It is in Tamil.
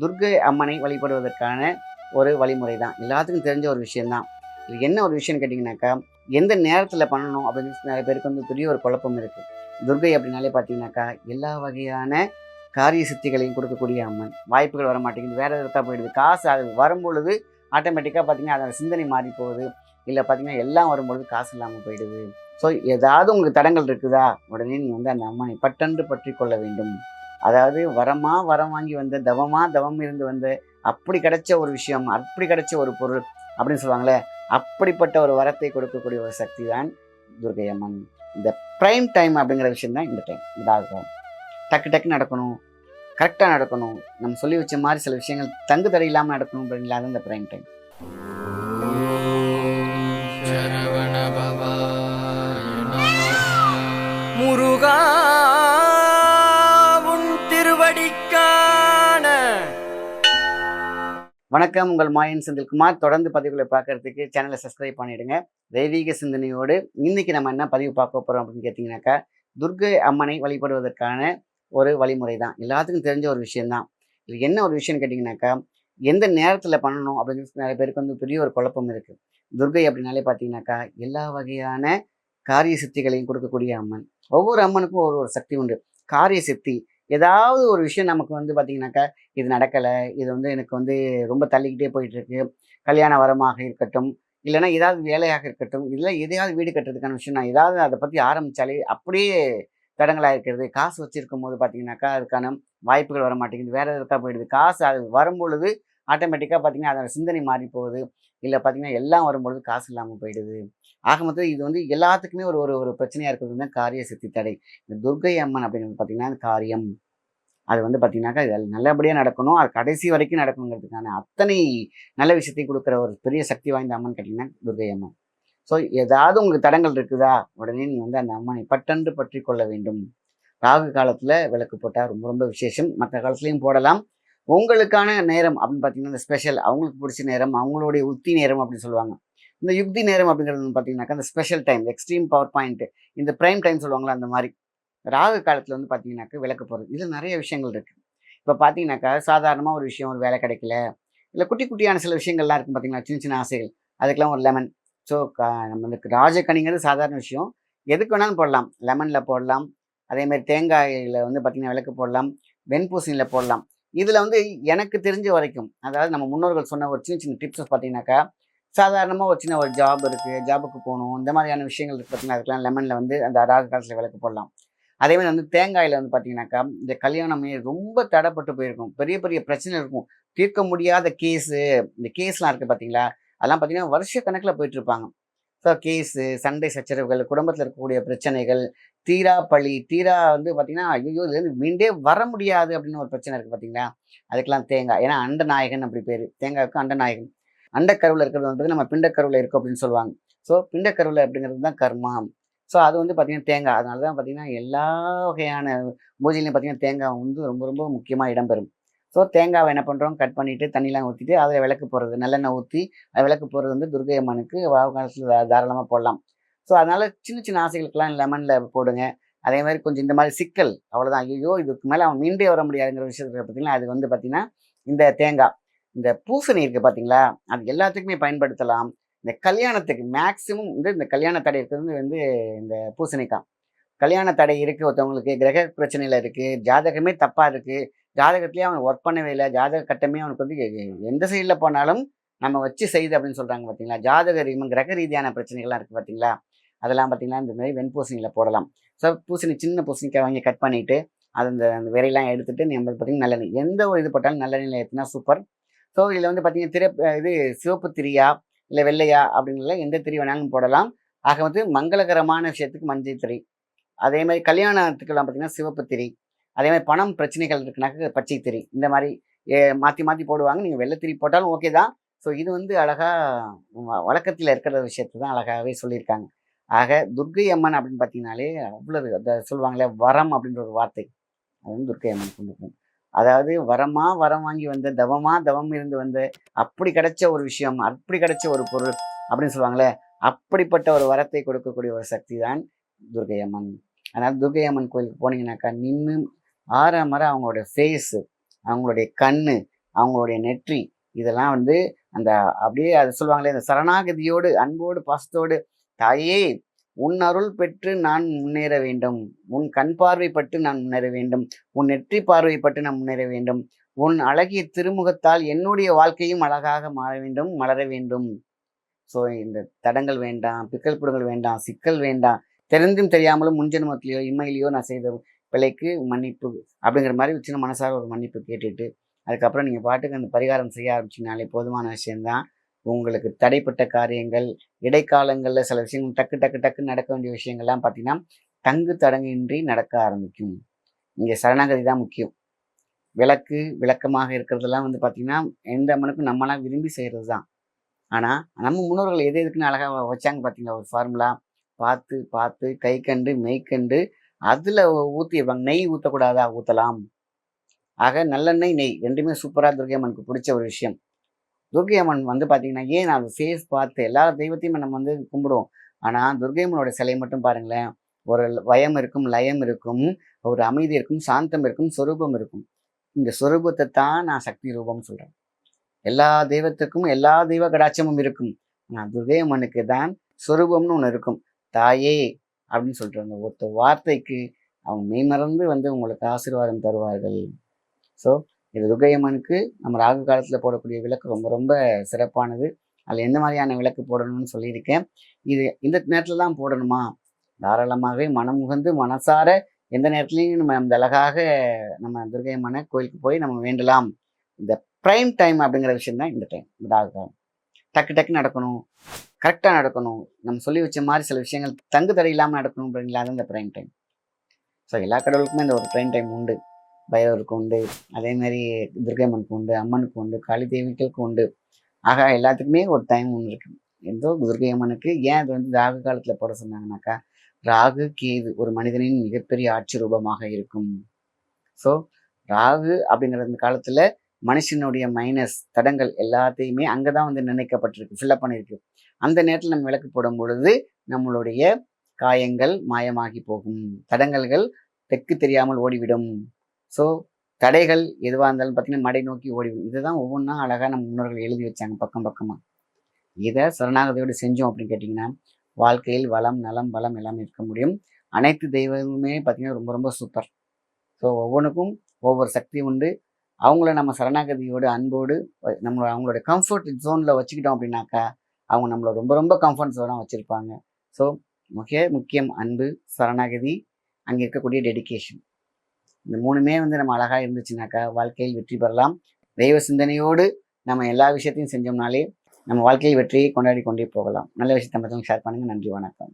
துர்கை அம்மனை வழிபடுவதற்கான ஒரு வழிமுறை தான் எல்லாத்துக்கும் தெரிஞ்ச ஒரு விஷயம்தான். இது என்ன ஒரு விஷயம்னு கேட்டிங்கனாக்கா எந்த நேரத்தில் பண்ணணும் அப்படின்னு நிறைய பேருக்கு வந்து பெரிய ஒரு குழப்பம் இருக்குது துர்கை அப்படின்னாலே பார்த்தீங்கன்னாக்கா எல்லா வகையான காரிய சித்திகளையும் கொடுக்கக்கூடிய அம்மன். வாய்ப்புகள் வர மாட்டேங்குது. வேறு எதாவது போயிடுது? காசு அது வரும்பொழுது ஆட்டோமேட்டிக்காக பார்த்தீங்கன்னா அதோட சிந்தனை மாறி போகுது. இல்லை பார்த்தீங்கன்னா எல்லாம் வரும்பொழுது காசு இல்லாமல் போயிடுது. ஸோ ஏதாவது உங்களுக்கு தடங்கள் இருக்குதா? உடனே நீங்கள் வந்து அந்த அம்மனை பட்டென்று பற்றி கொள்ள வேண்டும். அதாவது வரமா வரம் வாங்கி வந்த தவமா தவம் இருந்து வந்த அப்படி கிடைச்ச ஒரு விஷயம் அப்படி கிடைச்ச ஒரு பொருள் அப்படின்னு சொல்லுவாங்களே அப்படிப்பட்ட ஒரு வரத்தை கொடுக்கக்கூடிய ஒரு சக்தி தான் துர்கை அம்மன். இந்த ப்ரைம் டைம் அப்படிங்கிற விஷயம் தான் இந்த டைம் இதாகும் டக்கு டக்கு நடக்கணும் கரெக்டாக நடக்கணும். நம்ம சொல்லி வச்ச மாதிரி சில விஷயங்கள் தங்கு தடை இல்லாமல் நடக்கணும் அப்படிங்களா அது இந்த ப்ரைம் டைம் முருகா வணக்கம் உங்கள் மாயன் செந்தில்குமார். தொடர்ந்து பதிவுகளை பார்க்கறதுக்கு சேனலை சப்ஸ்கிரைப் பண்ணிடுங்க. தெய்வீக சிந்தனையோடு இன்னைக்கு நம்ம என்ன பதிவு பார்க்க போகிறோம் அப்படின்னு கேட்டிங்கனாக்கா துர்கை அம்மனை வழிபடுவதற்கான ஒரு வழிமுறை தான். எல்லாத்துக்கும் தெரிஞ்ச ஒரு விஷயம்தான் இது என்ன ஒரு விஷயம்னு கேட்டிங்கனாக்கா எந்த நேரத்தில் பண்ணணும் அப்படின்னு நிறைய பேருக்கு வந்து பெரிய ஒரு குழப்பம் இருக்குது துர்கை அப்படின்னாலே பார்த்தீங்கன்னாக்கா எல்லா வகையான காரிய சித்திகளையும் கொடுக்கக்கூடிய அம்மன். ஒவ்வொரு அம்மனுக்கும் ஒரு ஒரு சக்தி உண்டு. காரிய சித்தி ஏதாவது ஒரு விஷயம் நமக்கு வந்து பார்த்தீங்கன்னாக்கா இது நடக்கலை இது வந்து எனக்கு வந்து ரொம்ப தள்ளிக்கிட்டே போயிட்டுருக்கு கல்யாண வரமாக இருக்கட்டும் இல்லைன்னா ஏதாவது வேலையாக இருக்கட்டும் இல்லை எதையாவது வீடு கட்டுறதுக்கான விஷயம் நான் ஏதாவது அதை பற்றி ஆரம்பித்தாலே அப்படியே தடங்களாக இருக்கிறது. காசு வச்சுருக்கும் போது பார்த்தீங்கன்னாக்கா அதுக்கான வாய்ப்புகள் வர மாட்டேங்குது வேறு எதுக்காக போயிடுது? காசு அது வரும்பொழுது ஆட்டோமேட்டிக்காக பார்த்தீங்கன்னா அதோட சிந்தனை மாறி போகுது இல்லை பார்த்தீங்கன்னா எல்லாம் வரும்பொழுது காசு இல்லாமல் போயிடுது. ஆக மொத்தம் இது வந்து எல்லாத்துக்குமே ஒரு ஒரு ஒரு பிரச்சனையாக இருக்கிறது தான் காரிய சித்தி தடை. இந்த துர்கை அம்மன் அப்படின்னு பார்த்தீங்கன்னா காரியம். அது வந்து பார்த்தீங்கன்னாக்கா இது நல்லபடியாக நடக்கணும். அது கடைசி வரைக்கும் நடக்கணுங்கிறதுக்கான அத்தனை நல்ல விஷயத்தையும் கொடுக்குற ஒரு பெரிய சக்தி வாய்ந்த அம்மன் கேட்டிங்கன்னா துர்கை அம்மன். ஸோ ஏதாவது உங்களுக்கு தடங்கள் இருக்குதா? உடனே நீங்கள் வந்து அந்த அம்மனை பட்டென்று பற்றி கொள்ள வேண்டும். ராகு காலத்தில் விளக்கு போட்டால் ரொம்ப ரொம்ப விசேஷம். மற்ற காலத்துலேயும் போடலாம். உங்களுக்கான நேரம் அப்படின்னு பார்த்தீங்கன்னா இந்த ஸ்பெஷல் அவங்களுக்கு பிடிச்ச நேரம் அவங்களுடைய உத்தி நேரம் அப்படின்னு சொல்லுவாங்க. இந்த யுக்தி நேரம் அப்படிங்கிறது வந்து பார்த்தீங்கன்னாக்கா இந்த special time extreme power point இந்த ப்ரைம் டைம் சொல்லுவாங்களா அந்த மாதிரி. ராகு காலத்தில் வந்து பார்த்தீங்கன்னாக்கா விளக்கு போகிறது இதில் நிறைய விஷயங்கள் இருக்குது இப்போ பார்த்தீங்கன்னாக்கா சாதாரணமாக ஒரு விஷயம் ஒரு வேலை கிடைக்கல. இல்லை குட்டி குட்டியான சில விஷயங்கள்லாம் இருக்கும் பார்த்தீங்களா சின்ன சின்ன ஆசைகள். அதுக்கெல்லாம் ஒரு லெமன் ஸோ நம்மளுக்கு ராஜக்கணிங்கிறது சாதாரண விஷயம். எதுக்கு வேணாலும் போடலாம். லெமனில் போடலாம். அதேமாதிரி தேங்காயில் வந்து பார்த்திங்கன்னா விளக்கு போடலாம். வெண்பூசணியில் போடலாம். இதில் வந்து எனக்கு தெரிஞ்ச வரைக்கும் அதாவது நம்ம முன்னோர்கள் சொன்ன ஒரு சின்ன சின்ன டிப்ஸ் பார்த்தீங்கன்னாக்கா சாதாரணமாக ஒரு சின்ன ஒரு ஜாப் இருக்குது ஜாபுக்கு போகணும். இந்த மாதிரியான விஷயங்கள் இருக்குது பார்த்தீங்கன்னா அதுக்கெல்லாம் லெமனில் வந்து அந்த ராகு காலத்தில் விளக்கு போடலாம். அதே மாதிரி வந்து தேங்காயில் வந்து பார்த்தீங்கன்னாக்கா இந்த கல்யாணமே ரொம்ப தடைப்பட்டு போயிருக்கும். பெரிய பெரிய பிரச்சனை இருக்கும். தீர்க்க முடியாத கேஸு இந்த கேஸ்லாம் இருக்குது பார்த்தீங்களா அதெல்லாம் பார்த்தீங்கன்னா வருஷ கணக்கில் போயிட்டு இருப்பாங்க. ஸோ கேஸு சண்டை சச்சரவுகள் குடும்பத்தில் இருக்கக்கூடிய பிரச்சனைகள் தீரா பழி தீரா வந்து பார்த்தீங்கன்னா ஐயோ இதுலேருந்து மீண்டே வர முடியாது அப்படின்னு ஒரு பிரச்சனை இருக்குது பார்த்தீங்களா அதுக்கெல்லாம் தேங்காய் ஏன்னா அண்டநாயகன் அப்படி பேர். தேங்காய்க்கு அண்டநாயகன் அண்டக்கருவில் இருக்கிறது வந்து நம்ம பிண்டக்கருவில் இருக்கும் அப்படின்னு சொல்லுவாங்க. ஸோ பிண்டக்கருவில் அப்படிங்கிறது தான் கர்மா. ஸோ அது வந்து பார்த்திங்கன்னா தேங்காய். அதனால தான் பார்த்திங்கன்னா எல்லா வகையான பூஜையிலையும் பார்த்திங்கன்னா தேங்காய் வந்து ரொம்ப ரொம்ப முக்கியமாக இடம்பெறும் ஸோ தேங்காவை என்ன பண்ணுறோம் கட் பண்ணிவிட்டு தண்ணிலாம் ஊற்றிட்டு அதில் விளக்கு போடுறது. நல்லெண்ணெய் ஊற்றி அது விளக்கு போடுறது வந்து துர்கை அம்மனுக்கு காலத்தில் தாராளமாக போடலாம். ஸோ அதனால் சின்ன சின்ன ஆசைகளுக்கெல்லாம் லெமனில் போடுங்க. அதே மாதிரி கொஞ்சம் இந்த மாதிரி சிக்கல் அவ்வளோதான் ஐயோ இதுக்கு மேலே அவன் மீண்டே வர முடியாதுங்கிற விஷயத்துக்கு பார்த்தீங்கன்னா அது வந்து பார்த்திங்கன்னா இந்த தேங்காய். இந்த பூசணி இருக்குது பார்த்தீங்களா அது எல்லாத்துக்குமே பயன்படுத்தலாம். இந்த கல்யாணத்துக்கு மேக்சிமம் வந்து இந்த கல்யாண தடை இருக்கிறது வந்து இந்த பூசணிக்காய். கல்யாண தடை இருக்குது ஒருத்தவங்களுக்கு கிரக பிரச்சனையில் இருக்குது ஜாதகமே தப்பாக இருக்குது ஜாதகத்துலேயே அவன் ஒர்க் பண்ணவே இல்லை ஜாதக கட்டமே அவனுக்கு வந்து எந்த சைடில் போனாலும் நம்ம வச்சு செய்து அப்படின்னு சொல்கிறாங்க பார்த்தீங்களா ஜாதக ரீதியும் கிரக ரீதியான பிரச்சனைகள்லாம் இருக்குது பார்த்தீங்களா அதெல்லாம் பார்த்தீங்கன்னா இந்த மாதிரி வெண்பூசணியில் போடலாம். ஸோ பூசணி சின்ன பூசணிக்காய் வாங்கி கட் பண்ணிவிட்டு அது அந்த அந்த விரையெல்லாம் எடுத்துகிட்டு நம்ம பார்த்தீங்கன்னா நல்லெண்ணெய் எந்த ஒரு இது போட்டாலும் நல்லெண்ணெயில் ஏற்றினா சூப்பர் ஸோ இதில் வந்து பார்த்தீங்கன்னா திரை இது சிவப்பு திரியா இல்லை வெள்ளையா அப்படிங்கிற எந்த திரி வேணாலும் போடலாம். ஆக வந்து மங்களகரமான விஷயத்துக்கு மஞ்சள் திரி. அதே மாதிரி கல்யாணத்துக்கெல்லாம் பார்த்தீங்கன்னா சிவப்பு திரி. அதே மாதிரி பணம் பிரச்சனைகள் இருக்குனாக்க பச்சை திரி. இந்த மாதிரி மாற்றி மாற்றி போடுவாங்க. நீங்கள் வெள்ளை திரி போட்டாலும் ஓகே தான். ஸோ இது வந்து அழகாக வழக்கத்தில் இருக்கிற விஷயத்தை தான் அழகாகவே சொல்லியிருக்காங்க. ஆக துர்கை அம்மன் அப்படின்னு பார்த்தீங்கனாலே அவ்வளவு அதை சொல்லுவாங்களே வரம் அப்படின்ற ஒரு வார்த்தை. அது வந்து துர்கை அம்மன் கொண்டு அதாவது வரமா வரம் வாங்கி வந்த தவமா தவம் இருந்து வந்த அப்படி கிடைச்ச ஒரு விஷயம் அப்படி கிடைச்ச ஒரு பொருள் அப்படின்னு சொல்லுவாங்களே அப்படிப்பட்ட ஒரு வரத்தை கொடுக்கக்கூடிய ஒரு சக்தி தான் துர்கை அம்மன் அதனால் துர்கை அம்மன் கோயிலுக்கு போனீங்கன்னாக்கா நின்று ஆற மர அவங்களுடைய ஃபேஸு அவங்களுடைய கண்ணு அவங்களுடைய நெற்றி இதெல்லாம் வந்து அந்த அப்படியே அது சொல்லுவாங்களே அந்த சரணாகதியோடு அன்போடு பாசத்தோடு தாயே உன் அருள் பெற்று நான் முன்னேற வேண்டும். உன் கண் பார்வைப்பட்டு நான் முன்னேற வேண்டும். உன் நெற்றி பார்வைப்பட்டு நான் முன்னேற வேண்டும். உன் அழகிய திருமுகத்தால் என்னுடைய வாழ்க்கையும் அழகாக மாற வேண்டும் மலர வேண்டும். ஸோ இந்த தடங்கள் வேண்டாம் பிக்கல் புடுங்கள் வேண்டாம் சிக்கல் வேண்டாம். தெரிந்தும் தெரியாமலும் முன்ஜென்மத்திலேயோ இம்மையிலையோ நான் செய்த பிழைக்கு மன்னிப்பு அப்படிங்கிற மாதிரி சின்ன மனசார ஒரு மன்னிப்பு கேட்டுட்டு அதுக்கப்புறம் நீங்கள் பாட்டுக்கு அந்த பரிகாரம் செய்ய ஆரம்பிச்சிங்கனாலே போதுமான விஷயம்தான். உங்களுக்கு தடைப்பட்ட காரியங்கள் இடைக்காலங்களில் சில விஷயங்கள் டக்கு டக்கு டக்கு நடக்க வேண்டிய விஷயங்கள்லாம் பார்த்தீங்கன்னா தங்கு தடங்கின்றி நடக்க ஆரம்பிக்கும். இங்கே சரணாகதி தான் முக்கியம். விளக்கு விளக்கமாக இருக்கிறதெல்லாம் வந்து பார்த்தீங்கன்னா எந்த அம்மனுக்கும் நம்மளாம் விரும்பி செய்கிறது தான். ஆனால் நம்ம முன்னோர்கள் எது எதுக்குன்னு அழகாக வச்சாங்க பார்த்தீங்களா? ஒரு ஃபார்முலா பார்த்து பார்த்து கை கண்டு மெய்க்கண்டு அதில் ஊற்றி வைப்பாங்க. நெய் ஊற்றக்கூடாதா ஊற்றலாம் ஆக நல்லெண்ணெய் நெய் ரெண்டுமே சூப்பராக துர்கை அம்மனுக்கு பிடிச்ச ஒரு விஷயம். துர்கை அம்மன் வந்து பார்த்தீங்கன்னா ஏன் நான் ஃபேஸ் பார்த்து எல்லா தெய்வத்தையும் நம்ம வந்து கும்பிடுவோம்? ஆனால் துர்கை அம்மனோட சிலை மட்டும் பாருங்களேன். ஒரு வயம் இருக்கும் லயம் இருக்கும் ஒரு அமைதி இருக்கும் சாந்தம் இருக்கும் சொரூபம் இருக்கும். இந்த சொரூபத்தை தான் நான் சக்தி ரூபம்னு சொல்கிறேன் எல்லா தெய்வத்துக்கும் எல்லா தெய்வ கடாட்சமும் இருக்கும். ஆனால் துர்கை அம்மனுக்கு தான் சொரூபம்னு ஒன்று இருக்கும். தாயே! அப்படின்னு சொல்லிட்டு அந்த ஒருத்த வார்த்தைக்கு அவங்க மெய்மறந்து வந்து உங்களுக்கு ஆசீர்வாதம் தருவார்கள். ஸோ இது துர்கையம்மனுக்கு நம்ம ராகு காலத்தில் போடக்கூடிய விளக்கு ரொம்ப ரொம்ப சிறப்பானது. அதில் எந்த மாதிரியான விளக்கு போடணும்னு சொல்லியிருக்கேன். இது இந்த நேரத்தில் தான் போடணுமா? தாராளமாகவே மனம் உகந்து மனசார எந்த நேரத்துலையும் நம்ம அந்த அழகாக நம்ம துர்கையம்மனை கோயிலுக்கு போய் நம்ம வேண்டலாம். இந்த ப்ரைம் டைம் அப்படிங்கிற விஷயம் தான் இந்த டைம் இந்த ராகு காலம். டக்கு டக்கு நடக்கணும். கரெக்டாக நடக்கணும். நம்ம சொல்லி வச்ச மாதிரி சில விஷயங்கள் தங்கு தடை இல்லாமல் நடக்கணும் அப்படிங்களா அது இந்த ப்ரைம் டைம் ஸோ எல்லா கடவுளுக்குமே இந்த ஒரு ப்ரைம் டைம் உண்டு. பைரவருக்கு உண்டு. அதே மாதிரி துர்கைம்மனுக்கு உண்டு அம்மனுக்கு உண்டு காளி தேவிகளுக்கு உண்டு. ஆக எல்லாத்துக்குமே ஒரு டைம் ஒன்று இருக்கு. எந்தோ துர்கை அம்மனுக்கு ஏன் அது வந்து ராகு காலத்தில் போட சொன்னாங்கனாக்கா ராகு கேது ஒரு மனிதனின் மிகப்பெரிய ஆட்சி ரூபமாக இருக்கும். ஸோ ராகு அப்படிங்கிற அந்த காலத்தில் மனுஷனுடைய மைனஸ் தடங்கள் எல்லாத்தையுமே அங்கே தான் வந்து நிர்ணயிக்கப்பட்டிருக்கு ஃபில்லப் பண்ணியிருக்கு அந்த நேரத்தில் நம்ம விளக்கு போடும் பொழுது நம்மளுடைய காயங்கள் மாயமாகி போகும். தடங்கல்கள் தெற்கு தெரியாமல் ஓடிவிடும். ஸோ தடைகள் எதுவாக இருந்தாலும் பார்த்தீங்கன்னா மடை நோக்கி ஓடிவிடும் இதுதான் ஒவ்வொன்றா அழகாக நம்ம முன்னோர்கள் எழுதி வச்சாங்க பக்கம் பக்கமாக இதை சரணாகதியோடு செஞ்சோம் அப்படின்னு கேட்டிங்கன்னா வாழ்க்கையில் வளம் நலம் பலம் எல்லாமே இருக்க முடியும். அனைத்து தெய்வமுமே பார்த்திங்கன்னா ரொம்ப ரொம்ப சூப்பர். ஸோ ஒவ்வொன்றுக்கும் ஒவ்வொரு சக்தி உண்டு. அவங்கள நம்ம சரணாகதியோடு அன்போடு வ- நம்மளோட அவங்களோட கம்ஃபர்ட் ஜோனில் வச்சுக்கிட்டோம் அப்படின்னாக்கா அவங்க நம்மளை ரொம்ப ரொம்ப கம்ஃபர்ட் ஜோனாக வச்சுருப்பாங்க. ஸோ மிக முக்கியம் அன்பு சரணாகதி அங்கே இருக்கக்கூடிய டெடிகேஷன் இந்த மூணுமே வந்து நம்ம அழகாக இருந்துச்சுனாக்கா வாழ்க்கையில் வெற்றி பெறலாம். தெய்வ சிந்தனையோடு நம்ம எல்லா விஷயத்தையும் செஞ்சோம்னாலே நம்ம வாழ்க்கையில் வெற்றியை கொண்டாடி கொண்டே போகலாம். நல்ல விஷயத்தை மற்றவங்க ஷேர் பண்ணுங்கள் நன்றி வணக்கம்.